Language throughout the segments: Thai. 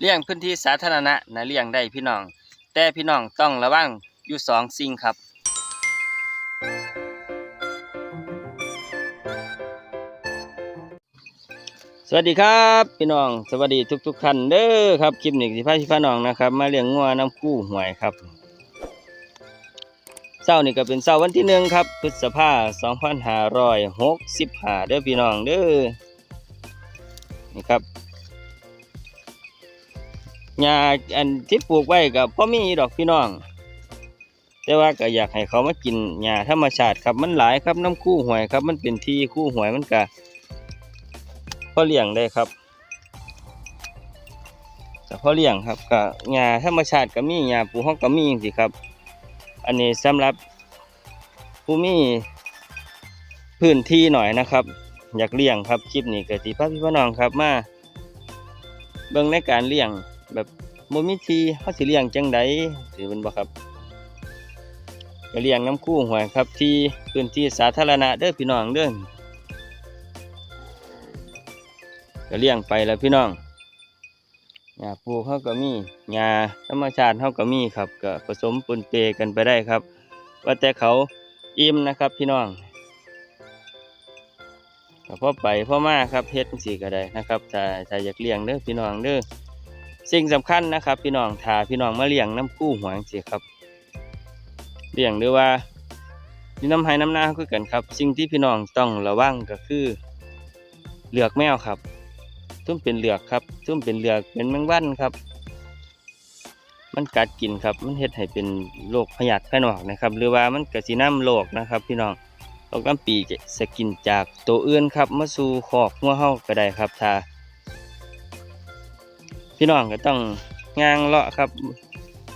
เลี้ยงพื้นที่สาธารณะนะเลี้ยงได้พี่น้อง แต่พี่น้องต้องระวังอยู่สองสิ่งครับ สวัสดีครับพี่น้องสวัสดีทุกๆท่านเด้อครับคลิปนี้สิพาพี่น้องนะครับ มาเลี้ยงงัวน้ำคู่หวยครับเช้านี่ก็เป็นเช้าวันที่หนึ่งครับพฤษภาสองพันห้าร้อยหกสิบห้าเด้อพี่น้องเด้อนี่ครับ หญ้าอันที่ปลูกไว้กับพ่อมีดอกพี่น้อง แต่ว่าก็อยากให้เขามากินหญ้าธรรมชาติครับมันหลายครับน้ำคู่หวยครับ มันเป็นที่คู่หวยมันก็พ่อเลี้ยงได้ครับแต่พ่อเลี้ยงครับก็หญ้าธรรมชาติก็มีหญ้าปูห้องก็มีสิครับ อันนี้สำหรับผู้มีพื้นที่หน่อยนะครับ อยากเลี้ยงครับคลิปนี้ก็สิพาพี่พ่อน้องครับมาเบิ่งในการเลี้ยง แบบบ่มีทีเฮาสิเลี้ยงจังใดถือเป็นบ่ครับก็เลี้ยงน้ำคู่หวยครับที่พื้นที่สาธารณะเด้อพี่น้องเด้อก็เลี้ยงไปแล้วพี่น้องหญ้าปลูกเขาก็มีหญ้าธรรมชาติเขาก็มีครับก็ผสมปนเปกันไปได้ครับ ว่าแต่เขาอิ่มนะครับพี่น้องก็พอไปพ่อมาครับเฮ็ดสิก็ได้นะครับถ้าถ้าอยากเลี้ยงเด้อพี่น้องเด้อ สิ่งสำคัญนะครับ พี่น้องถ้าพี่น้องมาเลี้ยงน้ำกู้หวงสิครับเลี้ยงหรือว่าที่น้ำไห้น้ำนาคือกันครับ สิ่งที่พี่น้องต้องระวังก็คือเหลือกแมวครับทุ่มเป็นเหลือกครับทุ่มเป็นเหลือกเป็นแมงวันครับ มันกัดกินครับมันเฮ็ดให้เป็นโรคพยาธิภายนอกนะครับ หรือว่ามันกระสีน้ำโรคนะครับ พี่น้องโรคน้ำปีจะสกินจากตัวอื่นครับมาสู่คอกงัวเฮาก็ได้ครับถ้า พี่น้องก็ต้องงางเลาะครับ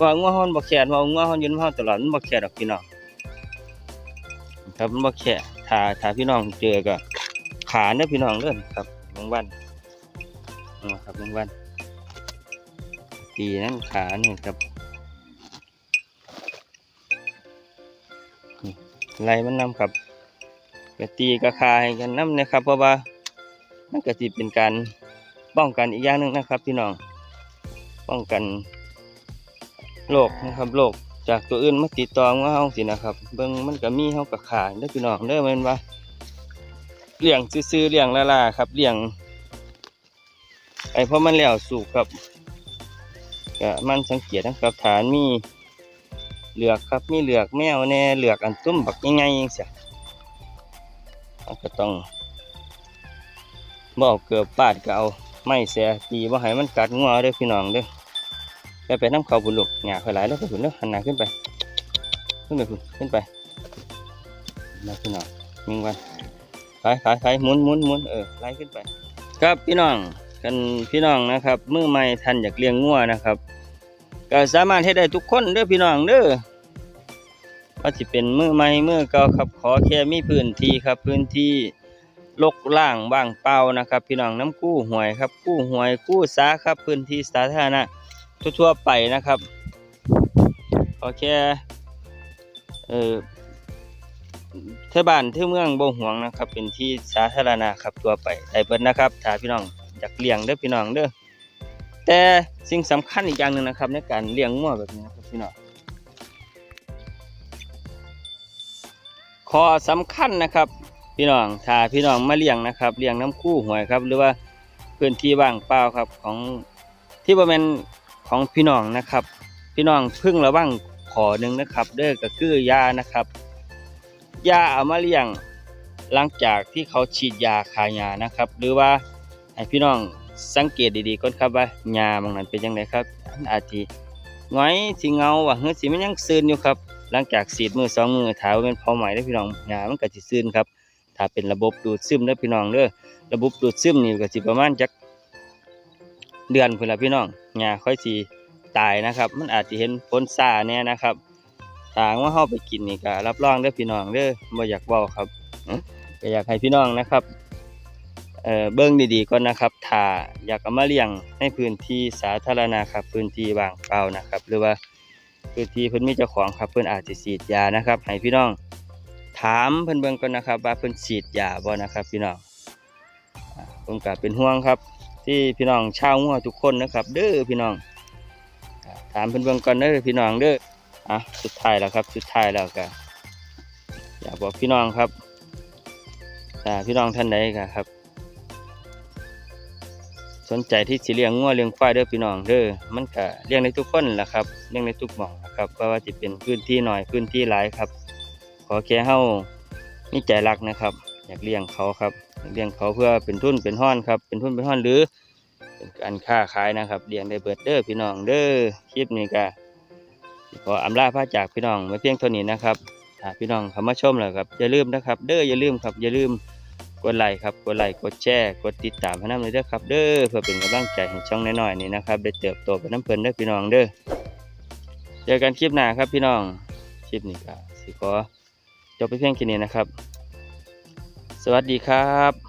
ว่างัวเฮามันบ่แขนว่างัวเฮาอยืนเฮาตลอดมันบ่แขนดอกพี่น้องครับมันบ่แขนถ้าถ้าพี่น้องเจอก็ขาเด้อพี่น้องเด้อครับแมงวันนะครับแมงวันตีนั่นขาเนี่ยครับนี่ไล่มันนำครับกตีกระคายกันน้ำนะครับ เพราะว่านั่นก็จะเป็นการป้องกันอีกอย่างหนึ่งนะครับ พี่น้อง ป้องกันโรคนะครับโรคจากตัวอื่นมาติดต่อว่าเฮาสินะครับ เบิ่งมันก็มีเฮากระขาเด้อพี่น้องเด้อแม่นว่าเลี้ยงซื่อๆเลี้ยงละลาครับเลี้ยงไอ้เพราะมันแล้วสุกครับก็มันสังเกตนะครับฐานมีเหลือกครับมีเหลือกแมวแน่เหลือกอันตุ้มบักยังไงเสียเราก็ต้องบเอกเกือบปาดก็เอาไม่เสียตีว่าให้มันกัดงัวเด้อพี่น้องเด้อ ไปไปน้ำเขาบุญลูกหยาค่อยไหลแล้วไปบุญเด้อหันหน้าขึ้นไป ขึ้นไปคุณขึ้นไปมาพี่น้องมิงวันไปไปไปหมุนหมุนหมุนเออไล่ขึ้นไป ครับพี่น้องกันพี่น้องนะครับมือใหม่ท่านอยากเลี้ยงงัวนะครับก็สามารถให้ได้ทุกคนเด้อพี่น้องเด้อว่าจะเป็นมือใหม่มือเก่าครับขอแค่มีพื้นที่ครับ พื้นที่ลกล่างว่างเปล่านะครับ พี่น้องน้ำกู้หวยครับกู้หวยกู้สาครับพื้นที่สาธารณะ ทั่วๆไปนะครับขอแค่เออเทศบานที่เมืองบ่หวงนะครับ เป็นที่สาธารณะครับตัวไปได้เบิดนะครับถ้าพี่น้องอยากเลี้ยงเด้อพี่น้องเด้อแต่สิ่งสำคัญอีกอย่างหนึ่งนะครับ ในการเลี้ยงงัวแบบนี้นะครับพี่น้องข้อสำคัญนะครับ พี่น้องถ้าพี่น้องมาเลี้ยงนะครับเลี้ยงน้ำคู่หวยครับ หรือว่าพื้นที่ว่างเปล่าครับของที่บริเวณ ของพี่น้องนะครับ พี่น้องเพึ่งระวังขอหนึ่งนะครับ เด้อก็คือยานะครับยาเอามาเลี้ยงหลังจากที่เขาฉีดยาคายานะครับ หรือว่าให้พี่น้องสังเกตดีๆก่อนครับว่ายาบางนั้นเป็นยังไงครับมันอาจจะง้อยสีเงาว่าเฮ้ยสีมันยังซึนอยู่ครับ หลังจากสีดมือสองมือถาว่าเป็นเผาไหม้ได้พี่น้องยามันก็จะซึนครับถ้าเป็นระบบดูดซึมได้พี่น้องเด้อระบบดูดซึมนี่ก็สิประมาณจัก เดือนพุ่นละพี่น้องยาค่อยสีตายนะครับ มันอาจจะเห็นผลซ่าแน่นะครับถ้าว่าเฮาไปกินนี่ก็รับรองเด้อพี่น้องเด้อบ่อยากเว้าครับอื้อก็อยากให้พี่น้องนะครับเอ่อเบิ่งดีๆก่อนนะครับถ้าอยากเอามาเลี้ยงในพื้นที่สาธารณะครับพื้นที่ว่างเปล่านะครับ หรือว่าพื้นที่เพิ่นมีเจ้าของครับเพิ่นอาจจะฉีดยานะครับให้พี่น้องถามเพิ่นเบิ่งก่อนนะครับ ว่าเพิ่นฉีดยาบ่นะครับ พี่น้องผมก็เป็นห่วงครับ ที่พี่น้องชาวงัวทุกคนนะครับ เด้อพี่น้อง ถามเพิ่อนเบิ่งก่อนเด้อพี่น้องเด้ออะสุดท้ายแล้วครับ สุดท้ายแล้วก็อยากบอกพี่น้องครับอ่าพี่น้องท่านใดก็ครับ สนใจที่สิเลี้ยงงัวเลี้ยงควายเด้อพี่น้องเด้อมันก็เลี้ยงในทุกคนแหละครับเลี้ยงในทุกหม่องนะครับเพราะว่าสิเป็นพื้นที่หน้อยพื้นที่หลายครับ ขอแค่เฮ้ามีใจรักนะครับ อยากเลี้ยงเขาครับอยากเลี้ยงเขาเพื่อเป็นทุนเป็นห้อนครับ เป็นทุนเป็นห้อนหรือเป็นการค้าขายนะครับเลี้ยงได้เบิดเด้อพี่น้องเด้อคลิปนี้ก็ขออำลาพระจากพี่น้องไว้เพียงเท่านี้นะครับถ้าพี่น้องเข้ามาชมแล้วครับอย่าลืมนะครับ เด้ออย่าลืมครับอย่าลืมกดไลค์ครับกดไลค์กดแชร์กดติดตามให้น้ำเลยเด้อครับ เด้อเพื่อเป็นกำลังใจให้ช่องน้อยๆนี่นะครับได้เติบโตไปน้ำเพลินเด้อพี่น้องเด้อเจอกันคลิปหน้าครับพี่น้องคลิปนี้ก็สิขอจบไปเพียงแค่นี้นะครับ วัสดีครับ